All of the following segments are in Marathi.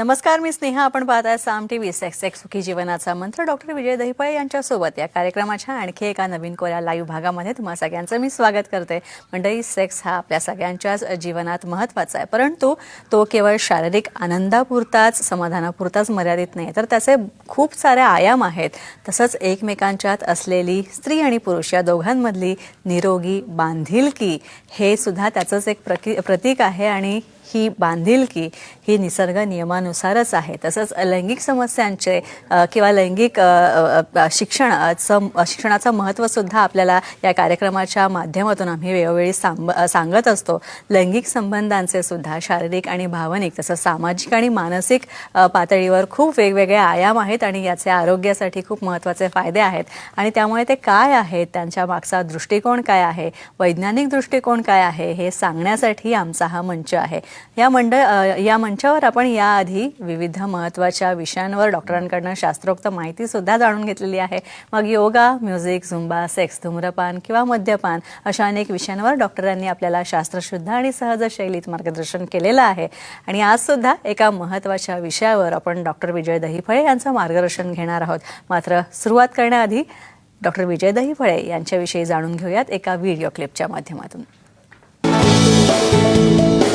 नमस्कार मी स्नेहा. आपण पाहताय Saam T V sex sex सुखी जीवनाचा मंत्र. डॉक्टर विजय दहिपळे यांच्यासोबत या कार्यक्रमाच्या आणखी एका नवीन कोऱ्या लाईव्ह भागामध्ये तुम्हा सगळ्यांचं मी स्वागत करते. मंडळी सेक्स हा आपल्या सगळ्यांच्याच जीवनात महत्त्वाचा आहे. परंतु तो केवळ शारीरिक आनंदापुरताच समाधानापुरताच मर्यादित नाही. तर त्याचे खूप सारे आयाम आहेत. तसंच एकमेकांच्यात असलेली स्त्री आणि पुरुष या दोघांमधली निरोगी बांधिलकी हे सुद्धा त्याचंच एक प्रकी प्रतीक आहे. आणि ही बांधिलकी ही निसर्ग नियमानुसार होणारच आहे. तसंच लैंगिक समस्यांचे किंवा लैंगिक अ, शिक्षणाचं शिक्षणाचं महत्त्वसुद्धा आपल्याला या कार्यक्रमाच्या माध्यमातून आम्ही वेळोवेळी सांब सांगत असतो. लैंगिक संबंधांचे सुद्धा शारीरिक आणि भावनिक तसंच सामाजिक आणि मानसिक पातळीवर खूप वेगवेगळे आयाम आहेत आणि याचे आरोग्यासाठी खूप महत्त्वाचे फायदे आहेत. आणि त्यामुळे ते काय आहेत? त्यांच्या मागचा दृष्टिकोन काय आहे? वैज्ञानिक दृष्टिकोन काय आहे? हे सांगण्यासाठी आमचा हा मंच आहे. या मंडळ या मंचावर आपण याआधी विविध महत्त्वाच्या विषयांवर डॉक्टरांकडनं शास्त्रोक्त माहिती सुद्धा जाणून घेतलेली आहे. मग योगा म्युझिक झुंबा सेक्स धूम्रपान किंवा मद्यपान अशा अनेक विषयांवर डॉक्टरांनी आपल्याला शास्त्रशुद्ध आणि सहज शैलीत मार्गदर्शन केलेलं आहे. आणि आज सुद्धा एका महत्त्वाच्या विषयावर आपण डॉक्टर विजय दहीफळे यांचं मार्गदर्शन घेणार आहोत. मात्र सुरुवात करण्याआधी डॉक्टर विजय दहीफळे यांच्याविषयी जाणून घेऊयात एका व्हिडिओ क्लिपच्या माध्यमातून.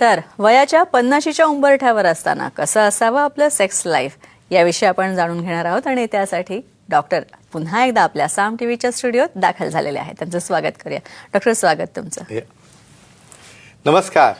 तर वयाच्या पन्नाशीच्या उंबरठ्यावर असताना कसं असावं आपलं सेक्स लाईफ याविषयी आपण जाणून घेणार आहोत आणि त्यासाठी डॉक्टर पुन्हा एकदा आपल्या साम टी व्हीच्या स्टुडिओत दाखल झालेले आहेत. त्यांचं स्वागत करूया. डॉक्टर स्वागत तुमचं. नमस्कार.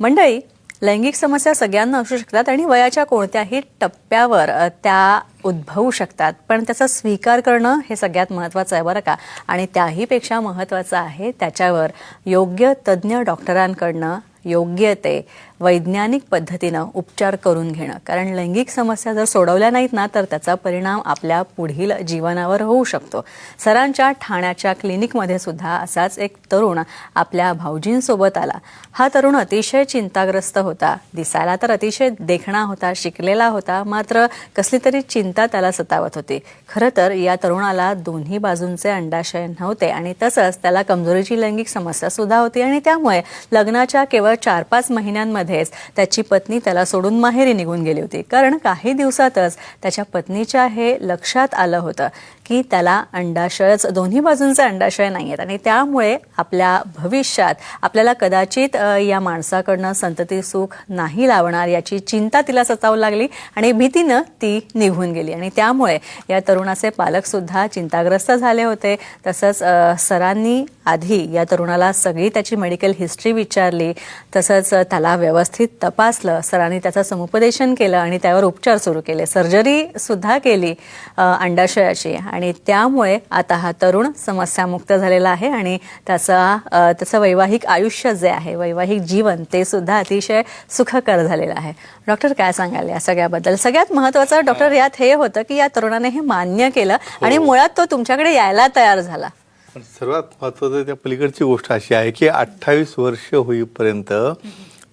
मंडळी लैंगिक समस्या सगळ्यांना असू शकतात आणि वयाच्या कोणत्याही टप्प्यावर त्या उद्भवू शकतात. पण त्याचा स्वीकार करणं हे सगळ्यात महत्त्वाचं आहे बरं का. आणि त्याहीपेक्षा महत्त्वाचं आहे त्याच्यावर योग्य तज्ज्ञ डॉक्टरांकडनं योग्य ते वैज्ञानिक पद्धतीनं उपचार करून घेणं. कारण लैंगिक समस्या जर सोडवल्या नाहीत ना तर त्याचा परिणाम आपल्या पुढील जीवनावर होऊ शकतो. सरांच्या ठाण्याच्या क्लिनिकमध्ये सुद्धा असाच एक तरुण आपल्या भाऊजींसोबत आला. हा तरुण अतिशय चिंताग्रस्त होता. दिसायला तर अतिशय देखणा होता शिकलेला होता मात्र कसली तरी चिंता त्याला सतावत होती. खरं तर या तरुणाला दोन्ही बाजूंचे अंडाशय नव्हते आणि तसंच त्याला कमजोरीची लैंगिक समस्या सुद्धा होती आणि त्यामुळे लग्नाच्या केवळ चार पाच महिन्यांमध्ये महिन्यांमध्येच त्याची पत्नी त्याला सोडून माहेरी निघून गेली होती. कारण काही दिवसातच त्याच्या पत्नीच्या हे लक्षात आलं होतं की त्याला अंडाशयच दोन्ही बाजूंचे अंडाशय नाही आहेत आणि त्यामुळे आपल्या भविष्यात आपल्याला कदाचित या माणसाकडनं संतती सुख नाही लावणार याची चिंता तिला सतावू लागली आणि भीतीनं ती निघून गेली. आणि त्यामुळे या तरुणाचे पालकसुद्धा चिंताग्रस्त झाले होते. तसंच सरांनी आधी या तरुणाला सगळी त्याची मेडिकल हिस्ट्री विचारली. तसंच त्याला व्यवस्थित तपासलं सरांनी त्याचं समुपदेशन केलं आणि त्यावर उपचार सुरू केले. सर्जरी सुद्धा केली अंडाशयाची. आणि त्यामुळे आता हा तरुण समस्यामुक्त झालेला आहे आणि त्याचा त्याचं वैवाहिक आयुष्य जे आहे वैवाहिक जीवन ते सुद्धा अतिशय सुखकर झालेलं आहे. डॉक्टर काय सांगाल या सगळ्याबद्दल? सगळ्यात महत्वाचं डॉक्टर यात हे होतं की या तरुणाने हे मान्य केलं आणि मुळात तो तुमच्याकडे यायला तयार झाला. पण सर्वात महत्वाचं त्या पलीकडची गोष्ट अशी आहे की अठ्ठावीस वर्ष होईपर्यंत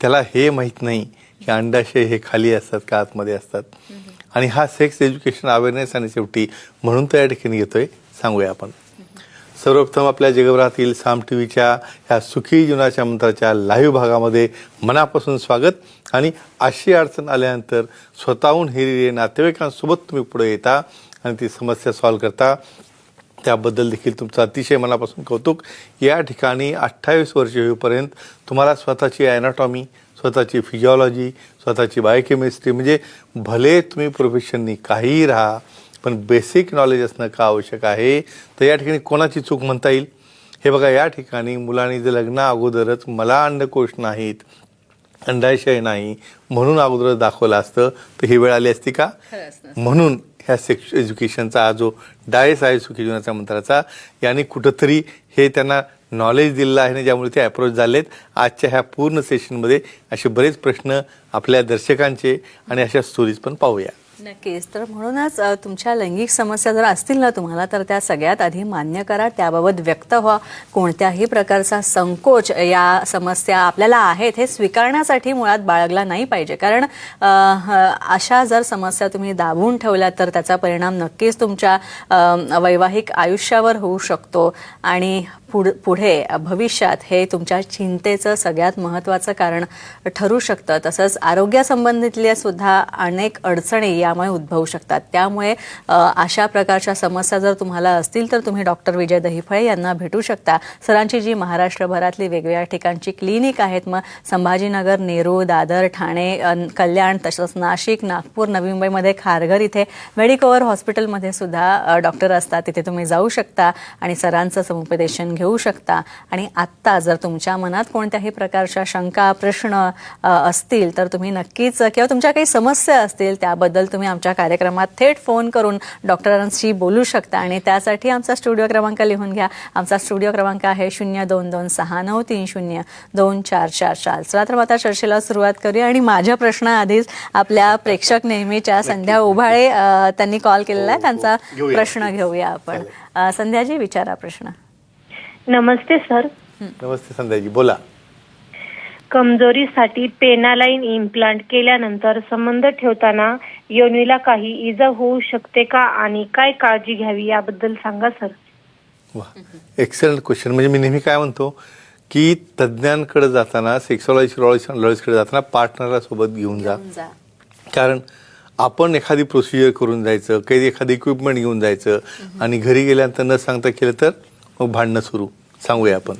त्याला हे माहीत नाही की अंडाशय हे खाली असतात का आतमध्ये असतात. आणि हा सेक्स एज्युकेशन अवेअरनेस आणि सेफ्टी म्हणून तर या ठिकाणी घेतोय सांगूया आपण. सर्वप्रथम आपल्या जगभरातील साम टी व्हीच्या ह्या सुखी जीवनाच्या मंत्राच्या लाईव्ह भागामध्ये मनापासून स्वागत. आणि अशी अडचण आल्यानंतर स्वतःहून हिरिरे नातेवाईकांसोबत तुम्ही पुढे येता आणि ती समस्या सॉल्व्ह करता. त्याबद्दल देखील तुमचं अतिशय मनापासून कौतुक. या ठिकाणी अठ्ठावीस वर्ष होईपर्यंत तुम्हाला स्वतःची ॲनाटॉमी स्वतःची फिजिओलॉजी स्वतःची बायोकेमिस्ट्री म्हणजे भले तुम्ही प्रोफेशननी काहीही राहा पण बेसिक नॉलेज असणं का आवश्यक आहे? तर या ठिकाणी कोणाची चूक म्हणता येईल? हे बघा या ठिकाणी मुलांनी जर लग्ना अगोदरच मला अंडकोश नाहीत अंडाशय नाही म्हणून अगोदर दाखवलं असतं. तर ही वेळ आली असती का? म्हणून ह्या सेक्स एज्युकेशनचा हा जो डायस आहे सुखी जीवनाच्या मंत्राचा याने कुठंतरी हे त्यांना नॉलेज दिलेलं आहे ना ज्यामुळे ते अप्रोच झालेत. आजच्या ह्या पूर्ण सेशनमध्ये असे बरेच प्रश्न आपल्या दर्शकांचे आणि अशा स्टोरीज पण पाहूया. नक्कीच. तर म्हणूनच तुमच्या लैंगिक समस्या जर असतील ना तुम्हाला तर त्या सगळ्यात आधी मान्य करा. त्याबाबत व्यक्त व्हा. कोणत्याही प्रकारचा संकोच या समस्या आपल्याला आहेत हे स्वीकारण्यासाठी मुळात बाळगला नाही पाहिजे. कारण अशा जर समस्या तुम्ही दाबून ठेवल्या तर त्याचा परिणाम नक्कीच तुमच्या वैवाहिक आयुष्यावर होऊ शकतो. आणि पुढ पुढे भविष्यात हे तुमच्या चिंतेचं सगळ्यात महत्त्वाचं कारण ठरू शकतं. तसंच आरोग्यासंबंधितल्या सुद्धा अनेक अडचणी यामुळे उद्भवू शकतात. त्यामुळे अशा प्रकारच्या समस्या जर तुम्हाला असतील तर तुम्ही डॉक्टर विजय दहिफळे यांना भेटू शकता. सरांची जी महाराष्ट्रभरातली वेगवेगळ्या ठिकाणची क्लिनिक आहेत मग संभाजीनगर नेरूळ दादर ठाणे कल्याण तसंच नाशिक नागपूर नवी मुंबईमध्ये खारघर इथे मेडिकवर हॉस्पिटलमध्ये सुद्धा डॉक्टर असतात. तिथे तुम्ही जाऊ शकता आणि सरांचं समुपदेशन घेऊ शकता. आणि आत्ता जर तुमच्या मनात कोणत्याही प्रकारच्या शंका प्रश्न असतील तर तुम्ही नक्कीच किंवा तुमच्या काही समस्या असतील त्याबद्दल तुम्ही आमच्या कार्यक्रमात थेट फोन करून डॉक्टरांशी बोलू शकता. आणि त्यासाठी आमचा स्टुडिओ क्रमांक लिहून घ्या. आमचा स्टुडिओ क्रमांक आहे शून्य दोन दोन सहा नऊ तीन शून्य दोन चार चार चार. चला तर आता चर्चेला सुरुवात करूया. आणि माझ्या प्रश्नाआधीच आपल्या प्रेक्षक नेहमीच्या संध्या उभाळे त्यांनी कॉल केलेला आहे. त्यांचा घेऊया. प्रश्न घेऊया आपण. संध्याजी विचारा प्रश्न. नमस्ते सर. नमस्ते संध्याजी. बोला. कमजोरीसाठी पेनालाइन इम्प्लांट केल्यानंतर संबंध ठेवताना योनीला काही इजा होऊ शकते का आणि काय काळजी घ्यावी याबद्दल सांगा सर. वा. एक्सलंट क्वेश्चन म्हणजे मी नेहमी काय म्हणतो की तज्ज्ञांकडे जाताना सेक्सॉलॉजी लॉजीकडे जाताना पार्टनरला सोबत घेऊन जा. जा. कारण आपण एखादी प्रोसिजर करून जायचं काही एखादं इक्विपमेंट घेऊन जायचं आणि घरी गेल्यानंतर न सांगता केलं तर मग भांडणं सुरू. सांगूया आपण.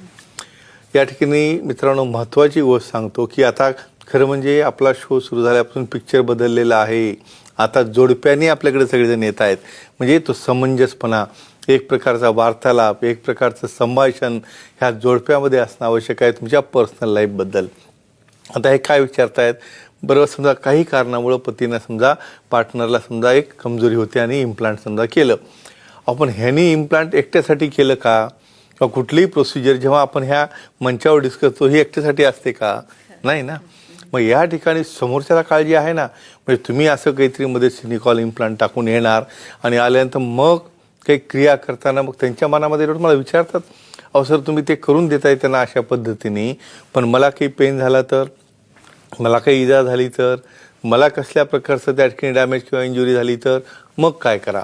या ठिकाणी मित्रांनो महत्त्वाची गोष्ट सांगतो की आता खरं म्हणजे आपला शो सुरू झाल्यापासून पिक्चर बदललेला आहे. आता जोडप्याने आपल्याकडे सगळेजण येत आहेत. म्हणजे तो समंजसपणा एक प्रकारचा वार्तालाप एक प्रकारचं संभाषण ह्या जोडप्यामध्ये असणं आवश्यक आहे तुमच्या पर्सनल लाईफबद्दल आता हे काय विचारतायत? बरोबर समजा काही कारणामुळं पतीनं समजा पार्टनरला समजा एक कमजोरी होती आणि इम्प्लांट समजा केलं. आपण ह्यानी इम्प्लांट एकट्यासाठी केलं का? किंवा कुठलीही प्रोसिजर जेव्हा आपण ह्या मंचावर डिस्कस करतो ही एकट्यासाठी असते का? नाही ना? मग या ठिकाणी समोरच्याला काळजी आहे ना? म्हणजे तुम्ही असं काहीतरी मध्ये सिनिकॉल इम्प्लांट टाकून येणार आणि आल्यानंतर मग काही क्रिया करताना मग त्यांच्या मनामध्ये मला विचारतात अहो सर तुम्ही ते करून देताय त्यांना अशा पद्धतीने पण मला काही पेन झाला तर? मला काही इजा झाली तर? मला कसल्या प्रकारचं त्या ठिकाणी डॅमेज किंवा इंजुरी झाली तर? मग काय करा?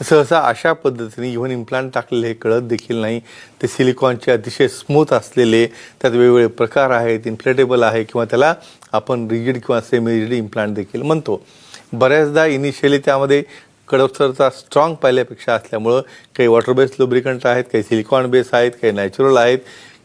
सहसा अशा पद्धतीने इव्हन इम्प्लांट टाकलेले हे कळत देखील नाही. ते सिलिकॉनचे अतिशय स्मूथ असलेले त्यात वेगवेगळे प्रकार आहेत इन्फ्लेटेबल आहे किंवा त्याला आपण रिजिड किंवा सेमी रिजिड इम्प्लांट देखील म्हणतो. बऱ्याचदा इनिशियली त्यामध्ये कडकसरचा स्ट्रॉंग पाहिल्यापेक्षा असल्यामुळं काही वॉटर बेस्ड लुब्रिकंट आहेत काही सिलिकॉन बेस आहेत काही नॅचरल आहेत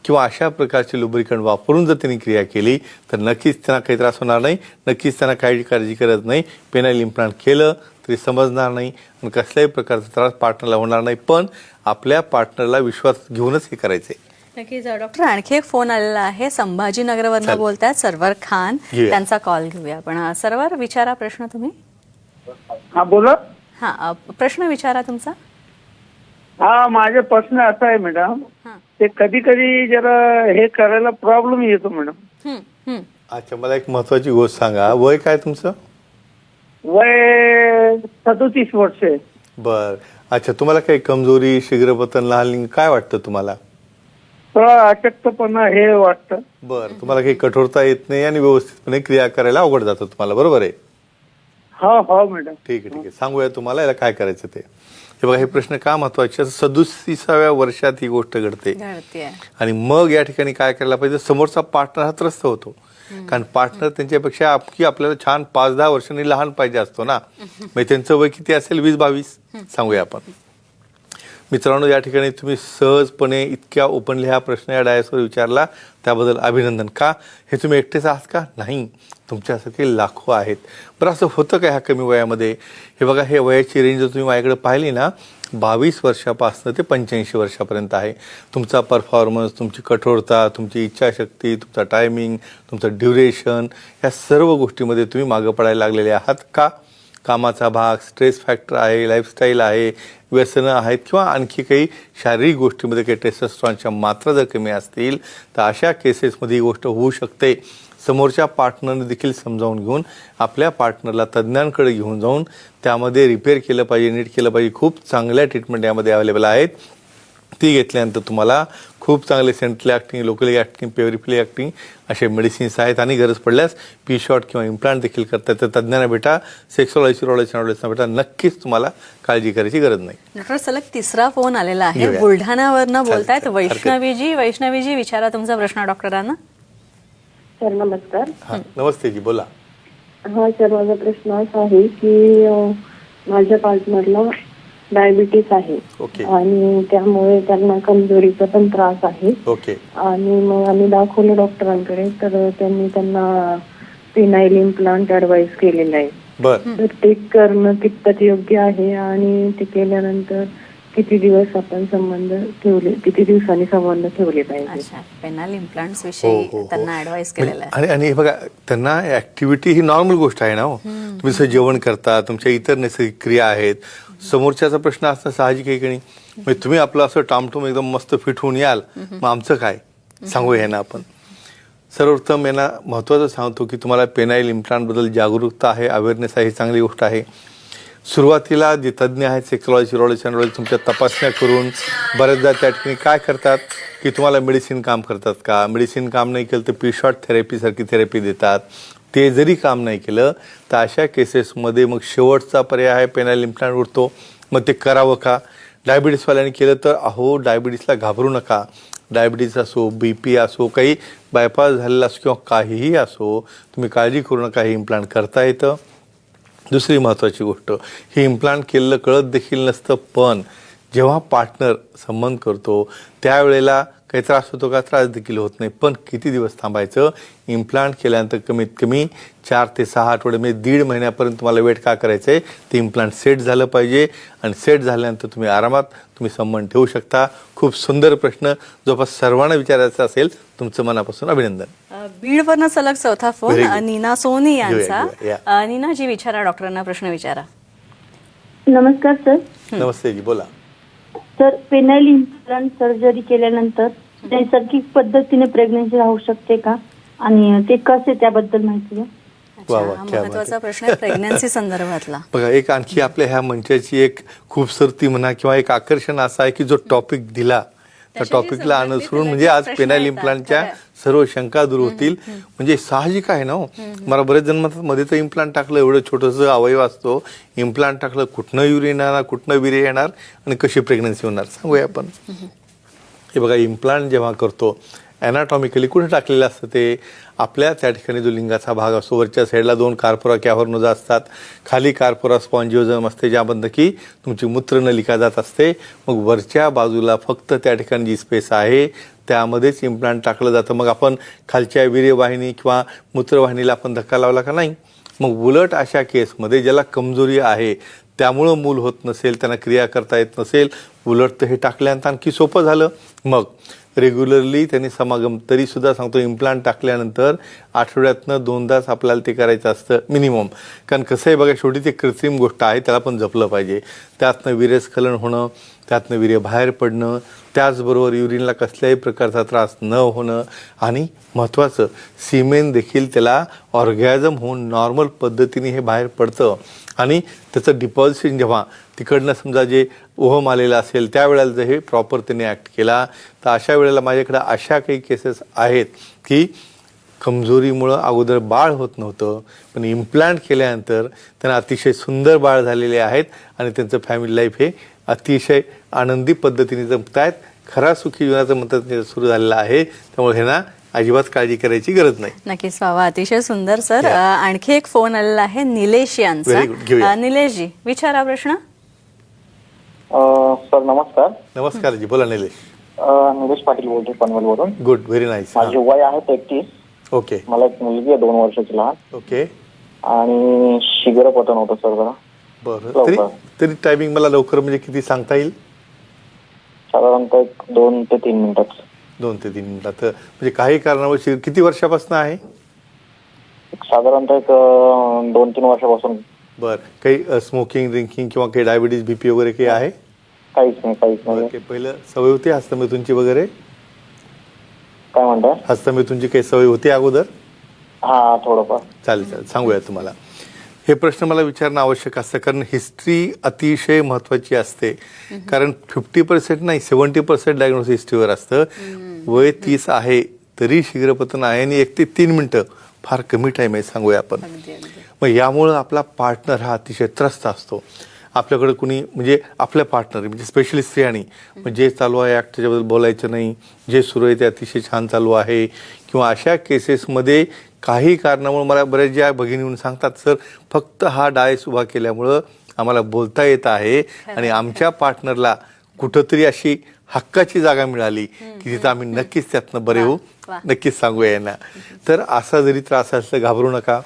किंवा अशा प्रकारचे लुब्रिकंट वापरून जर त्यांनी क्रिया केली तर नक्कीच त्यांना काही त्रास होणार नाही नक्कीच त्यांना काही काळजी करत नाही. पेनाईल इम्प्लांट केलं तरी समजणार नाही आणि कसल्याही प्रकारचा त्रास पार्टनरला होणार नाही. पण आपल्या पार्टनरला विश्वास घेऊनच हे करायचं आहे नक्कीच डॉक्टर आणखी एक फोन आलेला आहे. संभाजीनगरवरनं चालेल. बोलतायत सरवर खान. त्यांचा कॉल घेऊया. पण सरवर विचारा प्रश्न तुम्ही. हा बोला. हा अ, प्रश्न विचारा तुमचा. हा माझा प्रश्न असा आहे मॅडम हा. ते कधी कधी जरा हे करायला प्रॉब्लेम येतो मॅडम हम्म, हम्म. अच्छा मला एक महत्वाची गोष्ट सांगा. वय काय तुमचं? वय सदोतीस वर्ष. आहे बर. अच्छा तुम्हाला काही कमजोरी शीघ्रपतन लहान लिंग काय वाटतं तुम्हाला? थोडा अशक्तपणा हे वाटतं. बर. तुम्हाला काही कठोरता येत नाही आणि व्यवस्थितपणे क्रिया करायला अवघड जातं तुम्हाला बरोबर आहे? हो हो मॅडम ठीक आहे ठीक आहे. सांगूया तुम्हाला याला काय करायचं ते. हे बघा हे प्रश्न का महत्त्वाचे सदुतीसाव्या वर्षात ही गोष्ट घडते. आणि मग या ठिकाणी काय करायला पाहिजे? समोरचा पार्टनर हा त्रस्त होतो. कारण पार्टनर त्यांच्यापेक्षा आपकी आपल्याला छान पाच दहा वर्षांनी लहान पाहिजे असतो ना. म्हणजे त्यांचं वय किती असेल? वीस बावीस. सांगूया आपण. मित्रांनो या ठिकाणी तुम्ही सहजपणे इतक्या ओपनली हा प्रश्न या डायसवर विचारला त्याबद्दल अभिनंदन का? हे तुम्ही एकटेच आहात का? नाही. तुमच्यासारखे लाखो आहेत. बरं असं होतं का ह्या कमी वयामध्ये? हे बघा हे वयाची रेंज जर तुम्ही माझ्याकडे पाहिली ना बावीस वर्षापासून ते पंच्याऐंशी वर्षापर्यंत आहे. तुमचा परफॉर्मन्स तुमची कठोरता तुमची इच्छाशक्ती तुमचा टायमिंग तुमचं ड्युरेशन या सर्व गोष्टीमध्ये तुम्ही मागं पडायला लागलेले आहात का? कामाचा भाग स्ट्रेस फॅक्टर आहे लाईफस्टाईल आहे व्यसनं आहेत किंवा आणखी काही शारीरिक गोष्टीमध्ये काही टेस्टोस्ट्रॉनच्या मात्रा जर कमी असतील तर अशा केसेसमध्ये ही गोष्ट होऊ शकते. समोरच्या पार्टनरने देखील समजावून घेऊन आपल्या पार्टनरला तज्ज्ञांकडे घेऊन जाऊन त्यामध्ये रिपेअर केलं पाहिजे नीट केलं पाहिजे. खूप चांगल्या ट्रीटमेंट यामध्ये अवेलेबल आहेत. ती घेतल्यानंतर तुम्हाला खूप चांगले centrally acting locally acting peripherally acting असे मेडिसिन्स आहेत आणि गरज पडल्यास पी शॉट किंवा इम्प्लांट देखील करतात तर तज्ज्ञांना भेटा सेक्सॉलॉजी रॉलॉजी भेटा. नक्कीच तुम्हाला काळजी करायची गरज नाही. डॉक्टर सलग तिसरा फोन आलेला आहे. बुलढाण्यावरनं बोलतायत वैष्णवीजी. वैष्णवीजी विचारा तुमचा प्रश्न डॉक्टरांना. सर नमस्कार. हां नमस्ते जी बोला. हा सर माझा प्रश्न असा आहे की माझ्या पार्टनरला डायबिटीस आहे. ओके. आणि त्यामुळे त्यांना कमजोरीचा पण त्रास आहे. ओके. आणि मग आम्ही दाखवलं डॉक्टरांकडे तर त्यांनी त्यांना पिनाईल इम्प्लांट ऍडवाइस केलेलं आहे. बरं. तर ते करणं कितपत योग्य आहे आणि ते केल्यानंतर किती दिवस आपण संबंध ठेवले किती दिवसांनी संबंध ठेवले पाहिजे. अच्छा पेनाल इम्प्लांट्स हो, विषयी हो, हो. त्यांना ऍडवाइस केलेलं आहे. आणि आणि हे बघा त्यांना ऍक्टिव्हिटी ही नॉर्मल गोष्ट आहे ना हो. तुम्ही जसं जेवण करता तुमच्या इतर नैसर्गिक क्रिया आहेत समोरच्याचा प्रश्न असणं साहजिक आहे की नाही? म्हणजे तुम्ही आपलं असं टामटूम एकदम मस्त फिट होऊन याल मग आमचं काय? सांगू हे ना आपण. सर्वप्रथम यांना महत्त्वाचं सांगतो की तुम्हाला पेनाईल इम्प्लांटबद्दल जागरूकता आहे अवेअरनेस आहे ही चांगली गोष्ट आहे. सुरुवातीला जे तज्ज्ञ आहेत सेक्सॉलॉजी सिरोलॉजी अँड्रॉलॉजी तुमच्या तपासण्या करून बऱ्याचदा त्या ठिकाणी काय करतात? की तुम्हाला मेडिसिन काम करतात का? मेडिसिन काम नाही केलं तर पी शॉर्ट थेरपीसारखी थेरपी देतात. ते जरी काम नाही केलं तर अशा केसेसमध्ये मग शेवटचा पर्याय आहे पेनाल इम्प्लांट उरतो. मग ते करावं का? डायबिटीसवाल्यांनी केलं तर अहो डायबिटीसला घाबरू नका. डायबिटीस असो बी पी असो काही बायपास झालेला असो किंवा काहीही असो तुम्ही काळजी करू नका हे इम्प्लांट करता येतं. दुसरी महत्त्वाची गोष्ट हे इम्प्लांट केलेलं कळत देखील नसतं पण जेव्हा पार्टनर संबंध करतो त्यावेळेला काही त्रास होतो का? त्रास देखील होत नाही. पण किती दिवस थांबायचं? इम्प्लांट केल्यानंतर कमीत कमी चार ते सहा आठवडे म्हणजे दीड महिन्यापर्यंत तुम्हाला वेट का करायचं आहे ते इम्प्लांट सेट झालं पाहिजे. आणि सेट झाल्यानंतर तुम्ही आरामात तुम्ही संबंध ठेवू शकता. खूप सुंदर प्रश्न. जवळपास सर्वांना विचारायचा असेल तुमचं मनापासून अभिनंदन. बीडवरनं सलग चौथा फोन नीना सोनी यांचा. नीनाजी विचारा डॉक्टरांना प्रश्न विचारा. नमस्कार सर. नमस्ते जी बोला. सर पेनाईल इम्प्लांट सर्जरी केल्यानंतर नैसर्गिक पद्धतीने प्रेग्नन्सी राहू शकते का? आणि ते कसे त्याबद्दल माहिती द्या? वा, अच्छा वा, क्या बात महत्त्वाचा आहे. प्रश्न आहे प्रेग्नन्सी संदर्भातला. बघा एक आणखी आपल्या ह्या मंचाची एक खूपसरती म्हणा किंवा एक आकर्षण असं आहे की जो टॉपिक दिला त्या टॉपिकला अनुसरून म्हणजे आज पेनाईल इम्प्लांटच्या. सर्व शंका दूर होतील. म्हणजे साहजिक आहे ना हो? मला बरेच जण म्हणतात मध्ये तर इम्प्लांट टाकलं एवढं छोटंसं अवयव असतो. इम्प्लांट टाकलं कुठनं युरिन येणार कुठनं विरे येणार आणि कशी प्रेग्नन्सी होणार? सांगूया आपण. हे बघा इम्प्लांट जेव्हा करतो ॲनाटॉमिकली कुठे टाकलेलं असतं ते? आपल्या त्या ठिकाणी जो लिंगाचा भाग असतो वरच्या साईडला दोन कार्पोरा कॅव्हर्नोजा असतात. खाली कार्पोरा स्पॉन्जिओझम असते ज्यामधनं की तुमची मूत्रनलिका जात असते. मग वरच्या बाजूला फक्त त्या ठिकाणी जी स्पेस आहे त्यामध्येच इम्प्लांट टाकलं जातं. मग आपण खालच्या वीर्यवाहिनी किंवा मूत्रवाहिनीला आपण धक्का लावला का नाही? मग उलट अशा केसमध्ये ज्याला कमजोरी आहे त्यामुळं मूल होत नसेल त्यांना क्रिया करता येत नसेल उलट तर हे टाकल्यानंतर आणखी सोपं झालं. मग रेग्युलरली त्यांनी समागम तरीसुद्धा सांगतो इम्प्लांट टाकल्यानंतर आठवड्यातनं दोनदाच आपल्याला ते करायचं असतं मिनिमम कारण कसं आहे बघा शेवटी ते कृत्रिम गोष्ट आहे त्याला पण जपलं पाहिजे. त्यातनं वीर्यस्खलन होणं त्यातनं वीर्य बाहेर पडणं त्याचबरोबर युरिनला कसल्याही प्रकारचा त्रास न होणं. आणि महत्त्वाचं सिमेन देखील त्याला ऑर्गॅझम होऊन नॉर्मल पद्धतीने हे बाहेर पडतं. आणि त्याचं डिपॉझिशन जेव्हा तिकडनं समजा जे ओहम आलेलं असेल त्यावेळेला जर हे प्रॉपर त्यांनी ॲक्ट केला तर अशा वेळेला माझ्याकडे अशा काही केसेस आहेत की कमजोरीमुळं अगोदर बाळ होत नव्हतं पण इम्प्लांट केल्यानंतर त्यांना अतिशय सुंदर बाळ झालेले आहेत आणि त्यांचं फॅमिली लाईफ हे अतिशय आनंदी पद्धतीने जगत आहेत खरा सुखी जीवनाचं म्हणतात सुरू झालेलं आहे त्यामुळे ह्यांना अजिबात काळजी करायची गरज नाही. नक्कीच व्हावा अतिशय सुंदर सर. आणखी एक फोन आलेला आहे निलेश यांचा. निलेशजी विचारा प्रश्न. सर नमस्कार. नमस्कार जी बोला निलेश. निलेश पाटील बोलतोय पनवेलवरून. Good very nice. माझे वय आहे तेहतीस. ओके. मला एक मुलगी आहे दोन वर्षाची लहान. ओके. आणि शिबिर पतन होतं सर जरा. बरं. तरी. तरी टायमिंग मला लवकर म्हणजे किती सांगता येईल? साधारणतः एक दोन ते तीन मिनिटात. दोन ते तीन मिनिटात. म्हणजे काही कारणावर किती वर्षापासून आहे? साधारणतः एक दोन तीन वर्षापासून बर. काही स्मोकिंग ड्रिंकिंग किंवा काही डायबिटीज बीपी वगैरे काही आहे? काहीच नाही काहीच बरं, नाही. काही पहिलं सवय होती हस्तमेथूनची वगैरे? काय हस्तमेथूनची काही सवय होती अगोदर? हा थोडंफार. चालेल चालेल. सांगूया तुम्हाला. हे प्रश्न मला विचारणं आवश्यक असतं कारण हिस्ट्री अतिशय महत्वाची असते. कारण फिफ्टी पर्सेंट नाही सेवन्टी पर्सेंट डायग्नोस हिस्ट्रीवर असतं. वय तीस आहे तरी शीघ्रपतन आहे आणि एक ते तीन मिनिटं फार कमी टाईम आहे सांगूया आपण. मग यामुळं आपला पार्टनर हा अतिशय त्रस्त असतो. आपल्याकडे कुणी म्हणजे आपल्या पार्टनर म्हणजे स्पेशली स्त्रियांनी जे चालू आहे ॲक्ट त्याच्याबद्दल बोलायचं नाही जे सुरू आहे ते अतिशय छान चालू आहे. किंवा अशा केसेसमध्ये काही कारणामुळे मला बऱ्याच ज्या भगिनी येऊन सांगतात सर फक्त हा डायस उभा केल्यामुळं आम्हाला बोलता येत आहे आणि आमच्या पार्टनरला कुठंतरी अशी हक्काची जागा मिळाली की तिथं आम्ही नक्कीच त्यातनं बरे होऊ. नक्कीच सांगूया यांना. तर असा जरी त्रास असला घाबरू नका.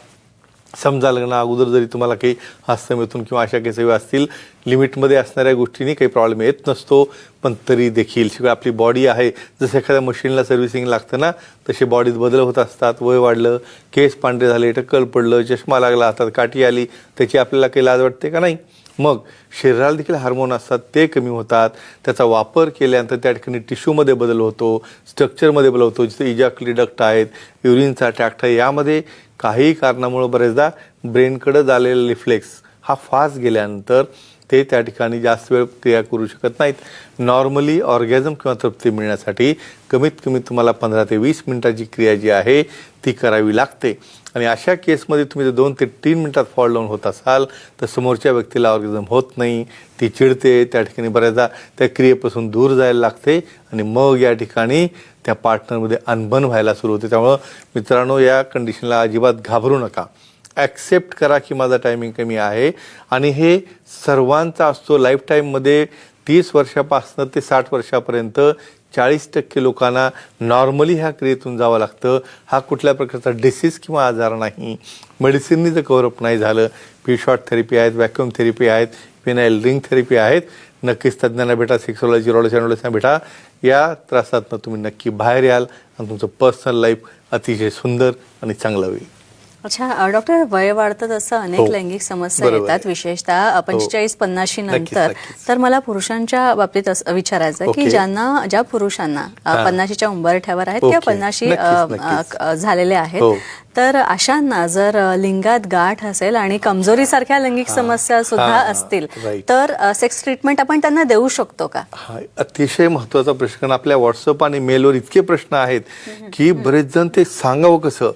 समजा लग्ना अगोदर जरी तुम्हाला काही हस्तमेतून किंवा अशा काही सेवा असतील लिमिटमध्ये असणाऱ्या गोष्टींनी काही प्रॉब्लेम येत नसतो. पण तरी देखील शिवाय आपली बॉडी आहे. जसं एखाद्या मशीनला सर्व्हिसिंग लागतं ना तसे बॉडीत बदल होत असतात. वय वाढलं केस पांढरे झाले टक्कल पडलं चष्मा लागला हातात काठी आली त्याची आपल्याला काही लाज वाटते का नाही? मग शरीराला देखील हार्मोन असतात ते कमी होतात. त्याचा वापर केल्यानंतर त्या ठिकाणी टिश्यूमध्ये बदल होतो स्ट्रक्चरमध्ये बदल होतो. जिथे इजाक्ली डक्ट आहेत युरिनचा ट्रॅक्ट आहे यामध्ये काही कारणामुळं बरेचदा ब्रेनकडे झालेला रिफ्लेक्स हा फास्ट गेल्यानंतर ते त्या ठिकाणी जास्त वेळ क्रिया करू शकत नाहीत. नॉर्मली ऑर्गॅझम किंवा तृप्ती मिळण्यासाठी कमीत कमी तुम्हाला पंधरा ते वीस मिनिटाची क्रिया जी आहे ती करावी लागते. आणि अशा केसमध्ये तुम्ही जर दोन ते तीन मिनटात फॉल डाऊन होत असाल तर समोरच्या व्यक्तीला ऑर्गॅझम होत नाही ती चिडते त्या ठिकाणी बऱ्याचदा त्या क्रियेपासून दूर जायला लागते. आणि मग या ठिकाणी त्या पार्टनरमध्ये अनबन व्हायला सुरू होते. त्यामुळं मित्रांनो या कंडिशनला अजिबात घाबरू नका. ॲक्सेप्ट करा की माझा टायमिंग कमी आहे. आणि हे सर्वांचा असतो लाईफ टाईममध्ये तीस वर्षापासनं ते साठ वर्षापर्यंत चाळीस टक्के लोकांना नॉर्मली ह्या क्रियेतून जावं लागतं. हा कुठल्या प्रकारचा डिसीज किंवा आजार नाही. मेडिसिननी जर कव्हरअप नाही झालं पी शॉर्ट थेरपी आहेत व्हॅक्युम थेरपी आहेत पेनाईल रिंग थेरपी आहेत नक्कीच तज्ज्ञांना भेटा सेक्सॉलॉजी रॉलॉजी भेटा. या त्रासातनं तुम्ही नक्की बाहेर याल आणि तुमचं पर्सनल लाईफ अतिशय सुंदर आणि चांगलं होईल. अच्छा डॉक्टर वय वाढतं तसं अनेक हो. लैंगिक समस्या येतात. विशेषतः पंचेचाळीस पन्नाशी नक्कीच, नंतर. तर मला पुरुषांच्या बाबतीत असं विचारायचं की. ज्यांना ज्या पुरुषांना हा. पन्नाशीच्या उंबरठ्यावर आहेत किंवा. पन्नाशी झालेले आहेत हो. तर अशांना जर लिंगात गाठ असेल आणि कमजोरीसारख्या लैंगिक समस्या सुद्धा हा, असतील. तर सेक्स ट्रीटमेंट आपण त्यांना देऊ शकतो का हा अतिशय महत्त्वाचा प्रश्न कारण आपल्या व्हॉट्सअप आणि मेलवर इतके प्रश्न आहेत की बरेच जण ते सांगावं कसं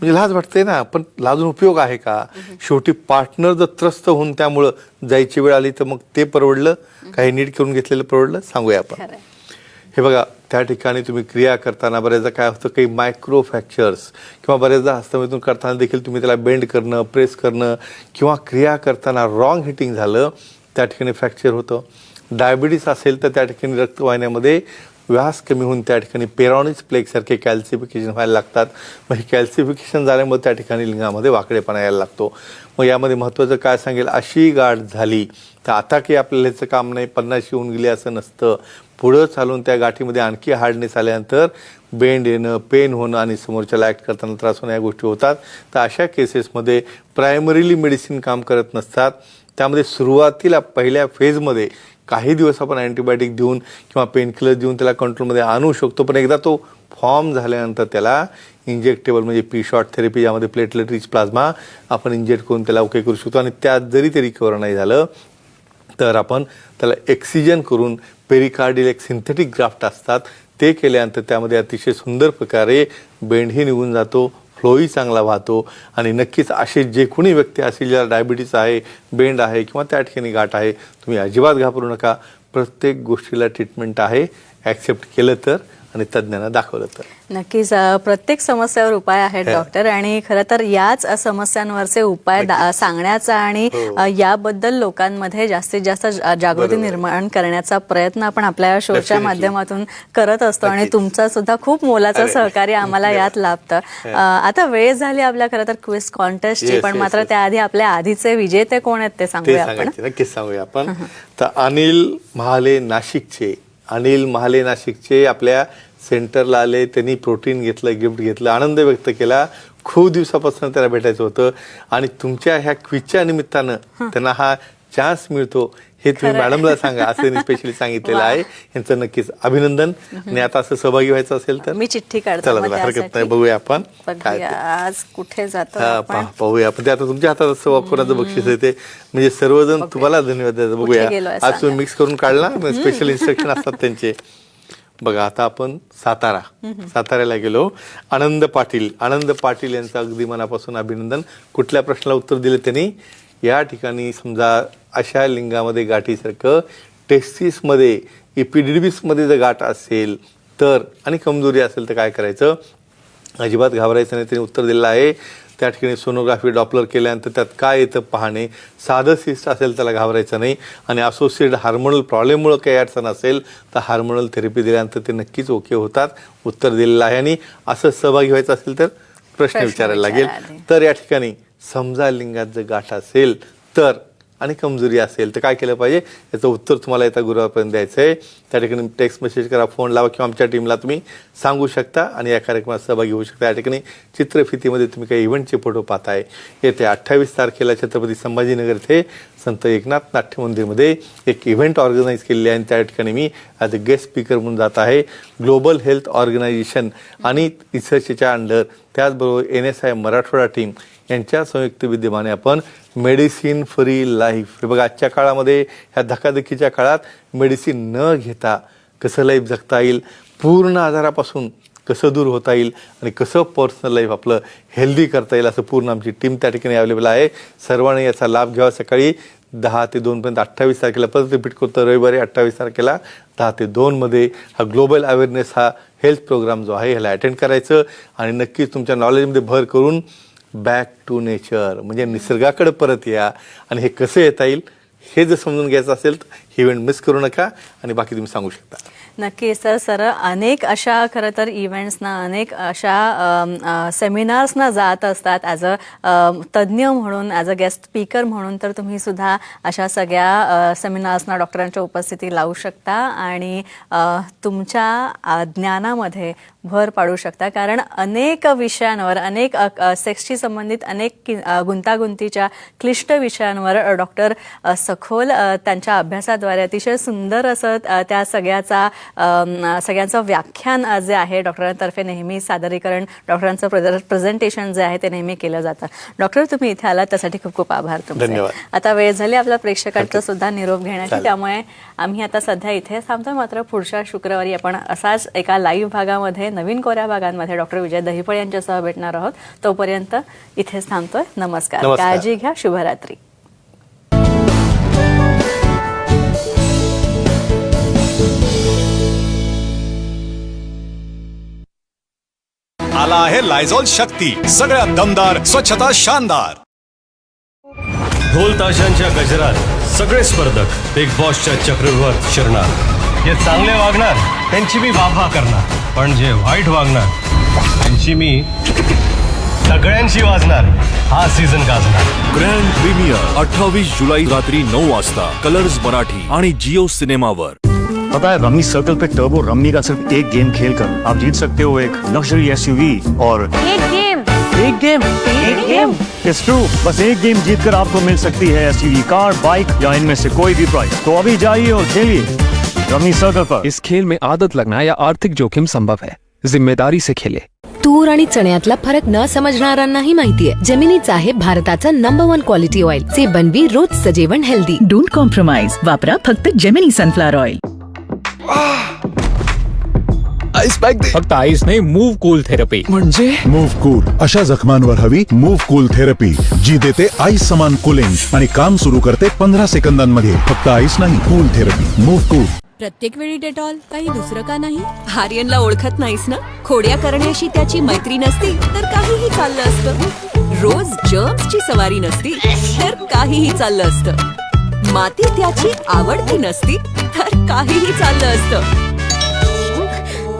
म्हणजे लाज वाटते ना पण लाजून उपयोग आहे का? शेवटी पार्टनर जर त्रस्त होऊन त्यामुळं जायची वेळ आली तर मग ते परवडलं? काही नीट करून घेतलेलं परवडलं? सांगूया आपण. हे बघा त्या ठिकाणी तुम्ही क्रिया करताना बऱ्याचदा काय होतं काही मायक्रो फ्रॅक्चर्स किंवा बऱ्याचदा हस्तमेतून करताना देखील तुम्ही त्याला बेंड करणं प्रेस करणं किंवा क्रिया करताना रॉंग हिटिंग झालं त्या ठिकाणी फ्रॅक्चर होतं. डायबिटीस असेल तर त्या ठिकाणी रक्तवाहिन्यामध्ये व्यास कमी होऊन त्या ठिकाणी पेरॉनिस प्लेगसारखे कॅल्सिफिकेशन व्हायला लागतात. मग हे कॅल्सिफिकेशन झाल्यामुळे त्या ठिकाणी लिंगामध्ये वाकडेपणा यायला लागतो. मग यामध्ये महत्त्वाचं काय सांगेल? अशी गाठ झाली तर आता काही आपल्याला ह्याचं काम नाही. पन्नाशी होऊन गेली असं नसतं. पुढं चालून त्या गाठीमध्ये आणखी हार्डनेस आल्यानंतर बेंड येणं पेन होणं आणि समोरच्याला ॲक्ट करताना त्रास होणं या गोष्टी होतात. तर अशा केसेसमध्ये प्रायमरीली मेडिसिन काम करत नसतात. त्यामध्ये सुरुवातीला पहिल्या फेजमध्ये काही दिवस आपण अँटीबायोटिक देऊन किंवा पेनकिलर देऊन त्याला कंट्रोलमध्ये आणू शकतो पण एकदा तो फॉर्म झाल्यानंतर त्याला इंजेक्टेबल म्हणजे पी शॉर्ट थेरपी यामध्ये प्लेटलेट रिच प्लाझ्मा आपण इंजेक्ट करून त्याला ओके करू शकतो. आणि त्यात जरी ते रिकवर नाही झालं तर आपण त्याला एक्सिजन करून पेरिकार्डिल एक सिंथेटिक ग्राफ्ट असतात ते केल्यानंतर त्यामध्ये अतिशय सुंदर प्रकारे बेंडही निघून जातो फ्लोही चांगला वाहतो आणि नक्कीच असे जे कोणी व्यक्ती असतील ज्याला डायबिटीस आहे बेंड आहे किंवा त्या ठिकाणी गाठ आहे तुम्ही अजिबात घाबरू नका. प्रत्येक गोष्टीला ट्रीटमेंट आहे. ॲक्सेप्ट केलं तर आणि तज्ज्ञांना दाखवलं तर नक्कीच प्रत्येक समस्यावर उपाय आहेत हा. डॉक्टर आणि खरं तर याच समस्यांवरचे उपाय सांगण्याचा आणि अ, याबद्दल लोकांमध्ये जास्तीत जास्त जागृती हो. निर्माण करण्याचा प्रयत्न आपण आपल्या शोच्या. माध्यमातून करत असतो आणि. तुमचा सुद्धा खूप मोलाचं. सहकार्य आम्हाला यात लाभतं अ, आता वेळ झाली आपल्या खरं तर क्विज कॉन्टेस्टची पण मात्र. त्याआधी आपल्या आधीचे विजेते कोण आहेत ते सांगूया आपण नक्कीच सांगूया आपण तर अनिल महाले नाशिकचे अनिल महाले नाशिकचे आपल्या सेंटरला आले त्यांनी प्रोटीन घेतलं गिफ्ट घेतलं आनंद व्यक्त केला. खूप दिवसापासून त्याला भेटायचं होतं. आणि तुमच्या ह्या क्विजच्या निमित्तानं त्यांना हा चान्स मिळतो हे तुम्ही. मॅडमला सांगा असं त्यांनी स्पेशली सांगितलेलं. आहे. यांचं नक्कीच अभिनंदन. आणि आता असं सहभागी व्हायचं असेल तर मी चिठ्ठी काढते चला हरकत. नाही बघूया आपण. काय. आज कुठे जातो आपण. पाहूया. पण ते आता तुमच्या हातात असं कोणाचं बक्षीस आहे ते म्हणजे सर्वजण तुम्हाला धन्यवाद द्यायचं बघूया. आज. तुम्ही मिक्स करून काढला स्पेशल इन्स्ट्रक्शन असतात त्यांचे. बघा आता आपण सातारा. साताऱ्याला गेलो. आनंद पाटील आनंद पाटील यांचं अगदी मनापासून अभिनंदन. कुठल्या प्रश्नाला उत्तर दिले त्यांनी? या ठिकाणी समजा अशा लिंगामध्ये गाठीसारखं टेस्टिसमध्ये इपिडिडिबिसमध्ये जर गाठ असेल तर आणि कमजोरी असेल तर काय करायचं? अजिबात घाबरायचं नाही त्यांनी उत्तर दिलेलं आहे. त्या ठिकाणी सोनोग्राफी डॉपलर केल्यानंतर त्यात काय येतं पाहणे? साधं सिस्ट असेल त्याला घाबरायचं नाही. आणि असोसिएट हार्मोनल प्रॉब्लेममुळं काही अडचण असेल तर हार्मोनल थेरपी दिल्यानंतर ते नक्कीच ओके होतात. उत्तर दिलेलं आहे. आणि असं सहभागी व्हायचं असेल तर प्रश्न विचारायला विचारा लागेल. तर या ठिकाणी समजा लिंगात जर गाठ असेल तर आणि कमजोरी असेल तर काय केलं पाहिजे? याचं उत्तर तुम्हाला येत्या गुरुवारपर्यंत द्यायचं आहे. त्या ठिकाणी टेक्स्ट मेसेज करा फोन लावा किंवा आमच्या टीमला तुम्ही सांगू शकता आणि या कार्यक्रमात सहभागी होऊ शकता. या ठिकाणी चित्रफितीमध्ये तुम्ही काही इव्हेंटचे फोटो पाहताय. येते अठ्ठावीस तारखेला छत्रपती संभाजीनगर येथे संत एकनाथ नाट्य मंदिरमध्ये एक इव्हेंट ऑर्गनाईज केलेली आहे आणि त्या ठिकाणी मी ॲज अ गेस्ट स्पीकर म्हणून जात आहे. ग्लोबल हेल्थ ऑर्गनायझेशन आणि रिसर्चच्या अंडर त्याचबरोबर N S I Marathwada team यांच्या संयुक्त विद्यमाने आपण मेडिसिन फ्री लाईफ. हे बघा आजच्या काळामध्ये ह्या धकाधकीच्या काळात मेडिसिन न घेता कसं लाईफ जगता येईल पूर्ण आजारापासून कसं दूर होता येईल आणि कसं पर्सनल लाईफ आपलं हेल्दी करता येईल असं पूर्ण आमची टीम त्या ठिकाणी अवेलेबल आहे. सर्वांनी याचा लाभ घ्यावा सकाळी दहा ते दोनपर्यंत अठ्ठावीस तारखेला परत रिपीट करतो रविवारी अठ्ठावीस तारखेला दहा ते दोनमध्ये हा ग्लोबल अवेअरनेस हा हेल्थ प्रोग्राम जो आहे ह्याला अटेंड करायचं आणि नक्कीच तुमच्या नॉलेजमध्ये भर करून बॅक टू नेचर म्हणजे निसर्गाकडे परत या. आणि हे कसं येता येईल हे जर समजून घ्यायचं असेल तर हे इव्हेंट मिस करू नका आणि बाकी तुम्ही सांगू शकता. नक्की सर सर अनेक अशा खरं तर इव्हेंट्सना अनेक अशा सेमिनार्सना जात असतात ॲज अ तज्ज्ञ म्हणून ॲज अ गेस्ट स्पीकर म्हणून तर तुम्ही सुद्धा अशा सगळ्या सेमिनार्सना डॉक्टरांच्या उपस्थिती लावू शकता. आणि तुमच्या ज्ञानामध्ये भर पाडू शकता. कारण अनेक विषयांवर अनेक सेक्सशी संबंधित अनेक गुंतागुंतीच्या क्लिष्ट विषयांवर डॉक्टर सखोल त्यांच्या अभ्यासाद्वारे अतिशय सुंदर असं त्या सगळ्याचा सगळ्यांचं व्याख्यान जे आहे डॉक्टरांतर्फे नेहमी सादरीकरण डॉक्टरांचं प्रेझ- प्रेझेंटेशन जे आहे ते नेहमी केलं जातं. डॉक्टर तुम्ही इथे आलात त्यासाठी खूप खूप आभार तुमचे. आता वेळ झाली आपल्या प्रेक्षकांचा सुद्धा निरोप घेण्याची. त्यामुळे आम्ही आता सध्या इथे थांबतो मात्र पुढच्या शुक्रवारी आपण असाच एका लाईव्ह भागामध्ये नवीन कोऱ्या भागांमध्ये डॉक्टर विजय दहिफळ यांच्यासह भेटणार आहोत. तोपर्यंत इथेच थांबतोय. नमस्कार. नमस्कार. काळजी घ्या. शुभरात्री. आला आहे लायझॉल शक्ती. सगळ्यात दमदार स्वच्छता शानदार. ढोल ताशांच्या गजरात सगळे स्पर्धक बिग बॉसच्या चक्रव्यूहात शिरणार. जे चांगले वागणार त्यांची मी वाभा करणार. पण जे वाईट वागणार त्यांची मी सगळ्यांशी वाजणार हा सीझन गाजणार. ग्रँड प्रीमियर अठ्ठावीस जुलै रात्री नऊ वाजता कलर्स मराठी आणि जिओ सिनेमावर. पता है रमी सर्कल पे टर्बो रमी का सिर्फ़ एक गेम खेलकर आप जीत सकते हो एक लग्जरी एसयूवी और एक गेम एक गेम एक गेम इट्स ट्रू बस एक गेम जीतकर आपको मिल सकती है एसयूवी कार बाइक या इनमें से कोई भी प्राइस तो अभी जाइए और खेलिए। इस खेल में आदत लगना या आर्थिक जोखिम संभव है। जिम्मेदारी से खेले। तूर आणि चण्यातला फरक न समजणाऱ्यांनाही माहितीये जमिनीचा आहे भारताचा नंबर वन क्वालिटी ऑइल चे बनवी रोजचं जेवण हेल्दी डोंट कॉम्प्रोमाइज वापरा फक्त जेमिनी सनफ्लॉवर ऑइल फक्त आईस नाही मूव कूल थेरपी म्हणजे? मूव्ह कूल अशा जखमांवर हवी मूव्ह कूल थेरपी जी देते आईस समान कुलिंग आणि काम सुरू करते पंधरा सेकंदांमध्ये. फक्त आईस नाही कूल थेरपी मूव्ह कूल प्रत्येक वेळी डेटॉल काही दुसरं का नाही? आर्यनला ओळखत नाहीस ना? खोड्या करण्याशी त्याची मैत्री नसती तर काहीही चाललं असतं. रोज जर्म्सची सवारी नसती तर काहीही चाललं असतं. माती त्याची आवडती नसती तर काहीही चाललं असतं.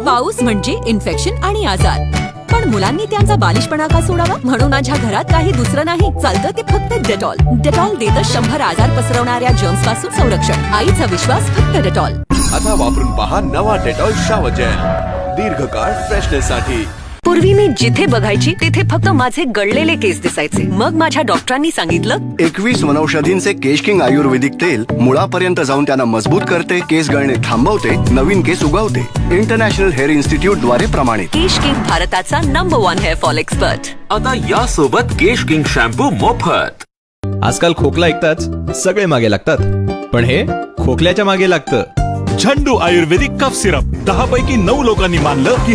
पाऊस म्हणजे इन्फेक्शन आणि आजार. पण मुलांनी त्यांचा बालिशपणा का सोडावा? म्हणून माझ्या घरात काही दुसरं नाही. चालतं ते फक्त डेटॉल. डेटॉल देतं शंभर आजार पसरवणाऱ्या जर्म्सपासून संरक्षण. आईचा विश्वास फक्त डेटॉल. आता वापरून पहा नवा डेटॉल शावजेल दीर्घकाळ दीर्घकाळ फ्रेशनेससाठी. पूर्वी मी जिथे बघायची तिथे फक्त माझे गळलेले केस दिसायचे. मग माझ्या डॉक्टरांनी सांगितलं एकवीस वनौषधींचे केश किंग आयुर्वेदिक तेल मुळापर्यंत जाऊन त्यांना मजबूत करते केस गळणे थांबवते नवीन केस उगवते. इंटरनॅशनल हेअर इन्स्टिट्यूटद्वारे प्रमाणित. केश किंग भारताचा number one hair fall expert आता यासोबत केश किंग शॅम्पू मोफत. आजकाल खोकला ऐकताच सगळे मागे लागतात. पण हे खोकल्याच्या मागे लागतं. Zandu ayurvedic cough syrup. दहा पैकी नऊ लोकांनी मानलं की